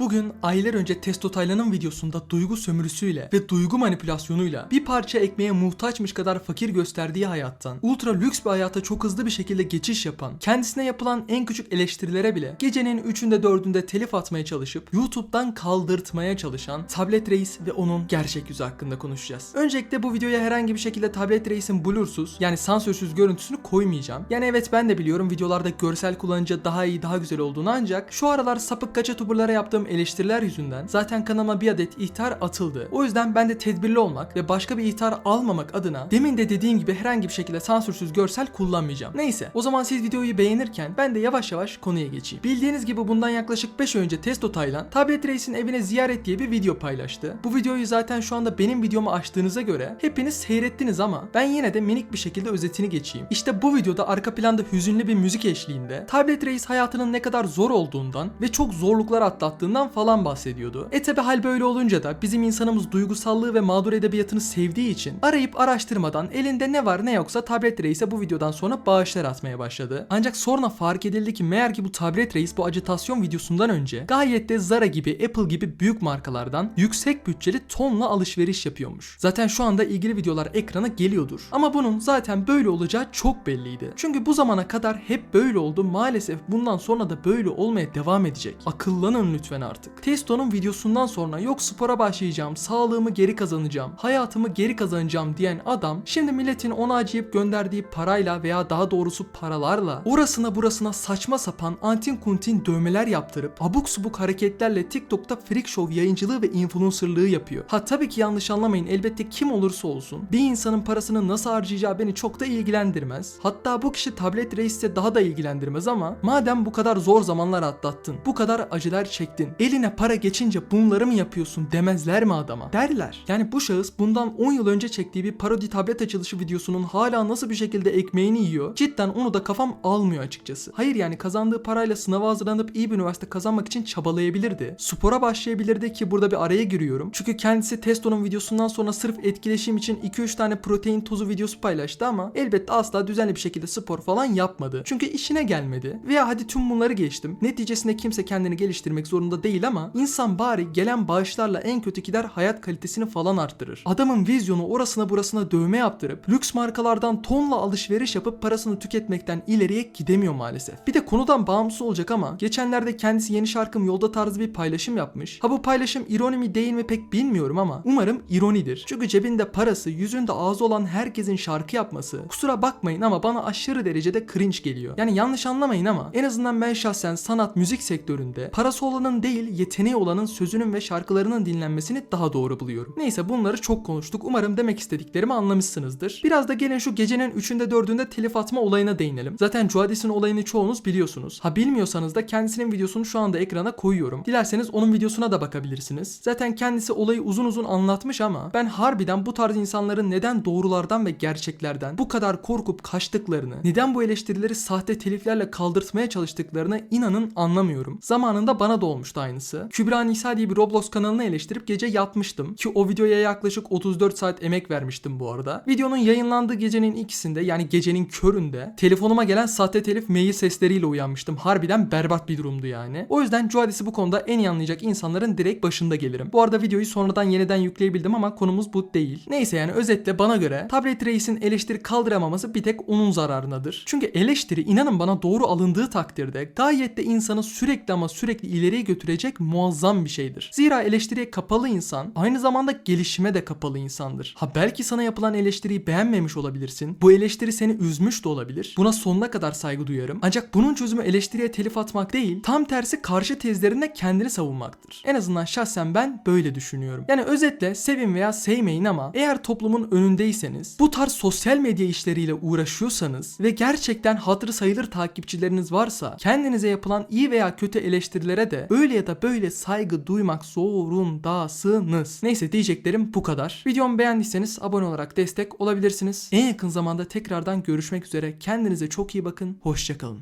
Bugün aylar önce Testo Taylan'ın videosunda duygu sömürüsüyle ve duygu manipülasyonuyla bir parça ekmeğe muhtaçmış kadar fakir gösterdiği hayattan ultra lüks bir hayata çok hızlı bir şekilde geçiş yapan, kendisine yapılan en küçük eleştirilere bile gecenin 3'ünde 4'ünde telif atmaya çalışıp YouTube'dan kaldırtmaya çalışan Tablet Reis ve onun gerçek yüzü hakkında konuşacağız. Öncelikle bu videoya herhangi bir şekilde Tablet Reis'in blursuz yani sansürsüz görüntüsünü koymayacağım. Yani evet ben de biliyorum videolarda görsel kullanınca daha iyi daha güzel olduğunu ancak şu aralar sapık kaça tuburlara yaptığım eleştiriler yüzünden zaten kanalıma bir adet ihtar atıldı. O yüzden ben de tedbirli olmak ve başka bir ihtar almamak adına demin de dediğim gibi herhangi bir şekilde sansürsüz görsel kullanmayacağım. Neyse o zaman siz videoyu beğenirken ben de yavaş yavaş konuya geçeyim. Bildiğiniz gibi bundan yaklaşık 5 ay önce Testo Taylan Tablet Reis'in evine ziyaret diye bir video paylaştı. Bu videoyu zaten şu anda benim videomu açtığınıza göre hepiniz seyrettiniz ama ben yine de minik bir şekilde özetini geçeyim. İşte bu videoda arka planda hüzünlü bir müzik eşliğinde Tablet Reis hayatının ne kadar zor olduğundan ve çok zorluklar atlattığından falan bahsediyordu. E tabi hal böyle olunca da bizim insanımız duygusallığı ve mağdur edebiyatını sevdiği için arayıp araştırmadan elinde ne var ne yoksa Tablet Reis'e bu videodan sonra bağışlar atmaya başladı. Ancak sonra fark edildi ki meğer ki bu Tablet Reis bu acitasyon videosundan önce gayet de Zara gibi Apple gibi büyük markalardan yüksek bütçeli tonla alışveriş yapıyormuş. Zaten şu anda ilgili videolar ekrana geliyordur. Ama bunun zaten böyle olacağı çok belliydi. Çünkü bu zamana kadar hep böyle oldu. Maalesef bundan sonra da böyle olmaya devam edecek. Akıllanın lütfen artık. Testo'nun videosundan sonra yok spora başlayacağım, sağlığımı geri kazanacağım, hayatımı geri kazanacağım diyen adam şimdi milletin ona acıyıp gönderdiği parayla veya daha doğrusu paralarla orasına burasına saçma sapan antin kuntin dövmeler yaptırıp abuk subuk hareketlerle TikTok'ta freak show yayıncılığı ve influencerlığı yapıyor. Ha tabii ki yanlış anlamayın elbette kim olursa olsun bir insanın parasını nasıl harcayacağı beni çok da ilgilendirmez. Hatta bu kişi tablet reisse daha da ilgilendirmez ama madem bu kadar zor zamanlar atlattın, bu kadar acılar çektin, eline para geçince bunları mı yapıyorsun demezler mi adama? Derler. Yani bu şahıs bundan 10 yıl önce çektiği bir parodi tablet açılışı videosunun hala nasıl bir şekilde ekmeğini yiyor? Cidden onu da kafam almıyor açıkçası. Hayır yani kazandığı parayla sınava hazırlanıp iyi bir üniversite kazanmak için çabalayabilirdi. Spora başlayabilirdi ki burada bir araya giriyorum. Çünkü kendisi Testo'nun videosundan sonra sırf etkileşim için 2-3 tane protein tozu videosu paylaştı ama elbette asla düzenli bir şekilde spor falan yapmadı. Çünkü işine gelmedi. Veya hadi tüm bunları geçtim. Neticesinde kimse kendini geliştirmek zorunda değil ama insan bari gelen bağışlarla en kötü gider hayat kalitesini falan arttırır. Adamın vizyonu orasına burasına dövme yaptırıp lüks markalardan tonla alışveriş yapıp parasını tüketmekten ileriye gidemiyor maalesef. Bir de konudan bağımsız olacak ama geçenlerde kendisi yeni şarkım yolda tarzı bir paylaşım yapmış. Ha bu paylaşım ironi mi değil mi pek bilmiyorum ama umarım ironidir. Çünkü cebinde parası, yüzünde ağzı olan herkesin şarkı yapması. Kusura bakmayın ama bana aşırı derecede cringe geliyor. Yani yanlış anlamayın ama en azından ben şahsen sanat müzik sektöründe parası olanın değil yeteneği olanın sözünün ve şarkılarının dinlenmesini daha doğru buluyorum. Neyse bunları çok konuştuk. Umarım demek istediklerimi anlamışsınızdır. Biraz da gelin şu gecenin 3'ünde 4'ünde telif atma olayına değinelim. Zaten Cuadis'in olayını çoğunuz biliyorsunuz. Ha bilmiyorsanız da kendisinin videosunu şu anda ekrana koyuyorum. Dilerseniz onun videosuna da bakabilirsiniz. Zaten kendisi olayı uzun uzun anlatmış ama ben harbiden bu tarz insanların neden doğrulardan ve gerçeklerden bu kadar korkup kaçtıklarını, neden bu eleştirileri sahte teliflerle kaldırtmaya çalıştıklarını inanın anlamıyorum. Zamanında bana da olmuştu aynısı. Kübra Nisa diye bir Roblox kanalını eleştirip gece yatmıştım ki o videoya yaklaşık 34 saat emek vermiştim bu arada. Videonun yayınlandığı gecenin ikisinde yani gecenin köründe telefonuma gelen sahte telif mail sesleriyle uyanmıştım. Harbiden berbat bir durumdu yani. O yüzden Cuadis'i bu konuda en iyi anlayacak insanların direkt başında gelirim. Bu arada videoyu sonradan yeniden yükleyebildim ama konumuz bu değil. Neyse yani özetle bana göre Tablet Reis'in eleştiri kaldıramaması bir tek onun zararınadır. Çünkü eleştiri inanın bana doğru alındığı takdirde gayet de insanı sürekli ama sürekli ileriye götürecek muazzam bir şeydir. Zira eleştiriye kapalı insan aynı zamanda gelişime de kapalı insandır. Ha belki sana yapılan eleştiriyi beğenmemiş olabilirsin. Bu eleştiri seni üzmüş de olabilir. Buna sonuna kadar saygı duyarım. Ancak bunun çözümü eleştiriye telif atmak değil, tam tersi karşı tezlerinde kendini savunmaktır. En azından şahsen ben böyle düşünüyorum. Yani özetle sevin veya sevmeyin ama eğer toplumun önündeyseniz, bu tarz sosyal medya işleriyle uğraşıyorsanız ve gerçekten hatırı sayılır takipçileriniz varsa kendinize yapılan iyi veya kötü eleştirilere de öyle ya da böyle saygı duymak zorundasınız. Neyse diyeceklerim bu kadar. Videomu beğendiyseniz abone olarak destek olabilirsiniz. En yakın zamanda tekrardan görüşmek üzere. Kendinize çok iyi bakın. Hoşçakalın.